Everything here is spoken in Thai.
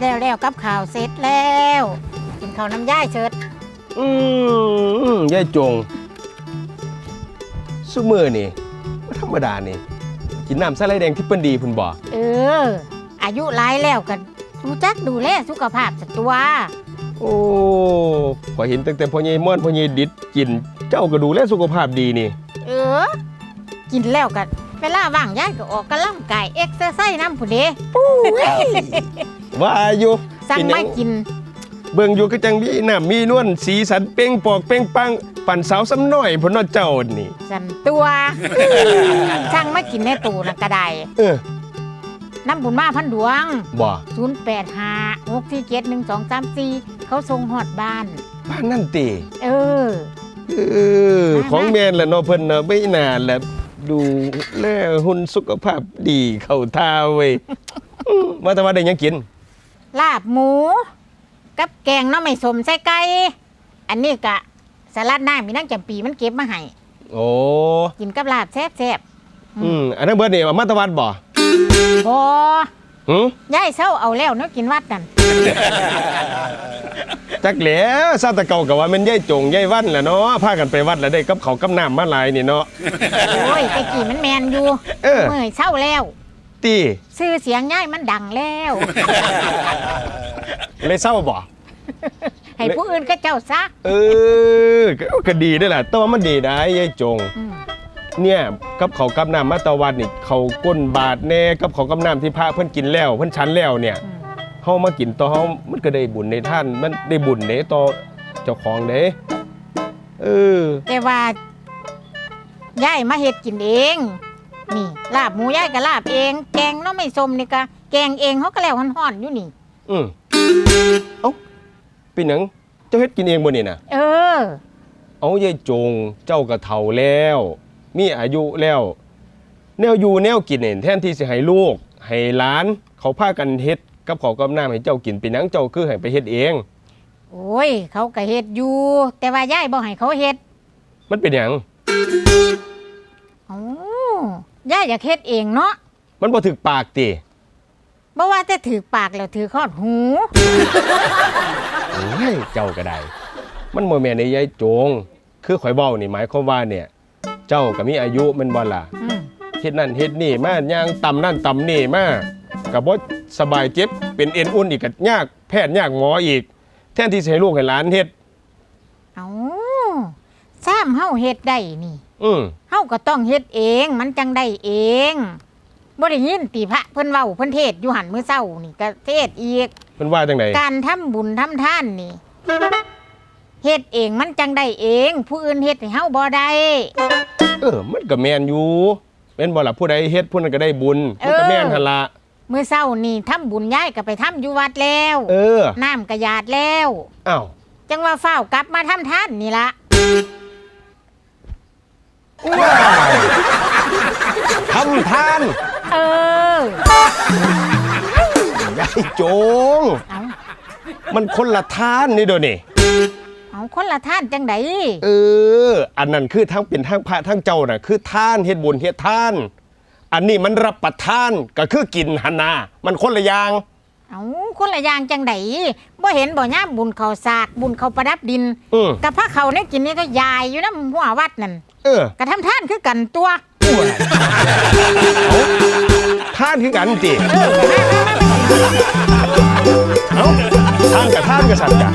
แล้วแล้วกับข่าวเสร็จแล้ว กินข้าวน้ำย่ายเชิดอืมยายจงซุมือนี่บ่ธรรมดานี่ กินน้ำสไลด์แดงที่เปิ้นดีพุ่นบ่เออ อายุหลายแล้วกันรู้จักดูแลสุขภาพสักตัวโอ้ขอยเห็นตั้งแต่พ่อใหญ่ม่อนพ่อใหญ่ดิดกิน เจ้าก็ดูแลสุขภาพดีนี่ เออ กินแล้วกันเวลาว่างย่ายก็ออกกำลังกายเอ็กซ์ไซส์น้ำผู้เด ว่าอยู่สั่งเป็นหยังไม่กิน เบิ่งอยู่ก็จังมีน้ำมีนวลสีสันเป้งปอกเป้งปังปั่นสาวซ้ำน้อยพุ่นเนาะเจ้านี่สันตัวสั่งไม่กินในตู้นะกระไดเออน้ำบุญมาพันดวงบ่0 8 5 6 4 7 1 2 3 4เขาส่งหอดบ้าน บ้านนั่นติเออเออของแม่นแหละเนาะเพิ่นน่ะไม่นานแหละดูแลหุ่นสุขภาพดีเข้าท่าเว้ยอืมว่าแต่ว่าได้หยังกิน ลาบหมู กับแกงหน้อไม่สมใส่ไก่อันนี้กะสลัดน้ำมีนั่งจำปีมันเก็บมาให้โอ้กินกับลาบแซ่บอืมอันนั้นเบิดนี่เอามาตะวันบ่ๆพอหึย่ายเศร้าเอาแล้วเนาะกินวัดนั่นจักแหล้วซาแตะเก่าก็ว่าแม่นยายจงยายวันแหละเนาะพากันไปวัดแล้วได้กับเขาวกับน้ำมาหลายนี่เนาะโอ้ยแต่กี้มันแมนอยู่เออเมื่อยเศร้าแล้ว ตีชื่อเสียงย่ายมันดังแล้ว เลยเศร้าบ่ให้ผู้อื่นก็เจ้าซะเออก็ก็ดีได้อล่ะแต่ว่ามันดีได้ยายจงอืมเนี่ยกับเขาวกับน้ำมาตะวันนี่เขาก้นบาทแน่กับเขาวกับน้ำที่พระเพิ่นกินแล้ว เพิ่นชันแล้วเนี่ยอืมเฮามากินต่อเฮามันก็ได้บุญในท่าน มันได้บุญเด้ต่อเจ้าของเด้เออแต่ว่าย่ายมาเฮ็ดกินเอง นี่ลาบหมูย่ายก็ลาบเอง แกงหน้อไม่สมนี่ก็แกงเองเขาก็แล้วห่อนๆอยู่นี่ อืมเอ้าเป็นหยังเจ้าเฮ็ดกินเองบ่นี่น่ะเออ เอายายจงเจ้าก็เฒ่าแล้ว มีอายุแล้ว แนวอยู่แนวกินเนี่ยแทนที่สิให้ลูกให้หลาน เขาพากันเฮ็ดกับขาวกับน้ำให้เจ้ากินเป็นหยังเจ้าคือให้ไปเฮ็ดเอง โอ้ย เขาก็เฮ็ดอยู่ แต่ว่าย่ายบ่ให้เขาเฮ็ดมันเป็นหยัง โอ้ ย่ายอยากเฮ็ดเองเนาะมันบ่ถึกปากติบ่ว่าแต่ถือปากแล้วถือคอดหู โอ้ยเจ้าก็ได้ มันบ่แม่นในยายจง คือข่อยเว้านี่หมายความว่าเนี่ย เจ้าก็มีอายุแมันบ่ล่ะอืมเฮ็ดนั่นเฮ็ดนี่มาย่างต่ำนั่นต่ำนี่มาก็บ่สบายเจ็บเป็นเอ็นอุ่นอีกก็ยากแพทย์ยากหมออีก แทนที่สิให้ลูกให้หลานเฮ็ด เอาซ้ำเฮาเฮ็ดได้นี่ อืมเฮาก็ต้องเฮ็ดเอง มันจังได้เองบ่ได้ยินติพระเพิ่นเว้าเพิ่นเทศน์อยู่หันมื้อเช้านี่ก็เทศน์อีก เพิ่นว่าจังไดการทำบุญทำทานนี่เฮ็ดเองมันจังได้เอง ผู้อื่นเฮ็ดให้เฮาบ่ได้เออ มันก็แม่นอยู่แม่นบ่ล่ะผู้ใดเฮ็ดผู้นั้นก็ได้บุญมันก็แม่นหั่นล่ะมื้อเช้านี่ทำบุญย้ายก็ไปทำอยู่วัดแล้วเออน้ำก็หยาดแล้วอ้าวจังว่าเฝ้าวกลับมาทำทานนี่ละ ทำทานเออ ยายจง เอามันคนละทานนี่เด้อนี่ เอาคนละท่านจังไดเออ อันนั้นคือทั้งเป็นทั้งพระทั้งเจ้าน่ะคือท่านเฮ็ดบุญเฮ็ดท่าน อันนี้มันรับประทานก็คือกินหันนามันคนละอย่าง เอาคนละอย่างจังไดบ่เห็นบ่ย่ามบุญเขาวสาก บุญเขาวประดับดิน อือกับพระเขาเนี่ยกินนี่ก็ยายอยู่น้ำหัววัดนั่นเออกระทำท่านคือกันตัวท่านคือกันติเออมามามามาเอ้าท่านกับท่านกับสัตว์กัน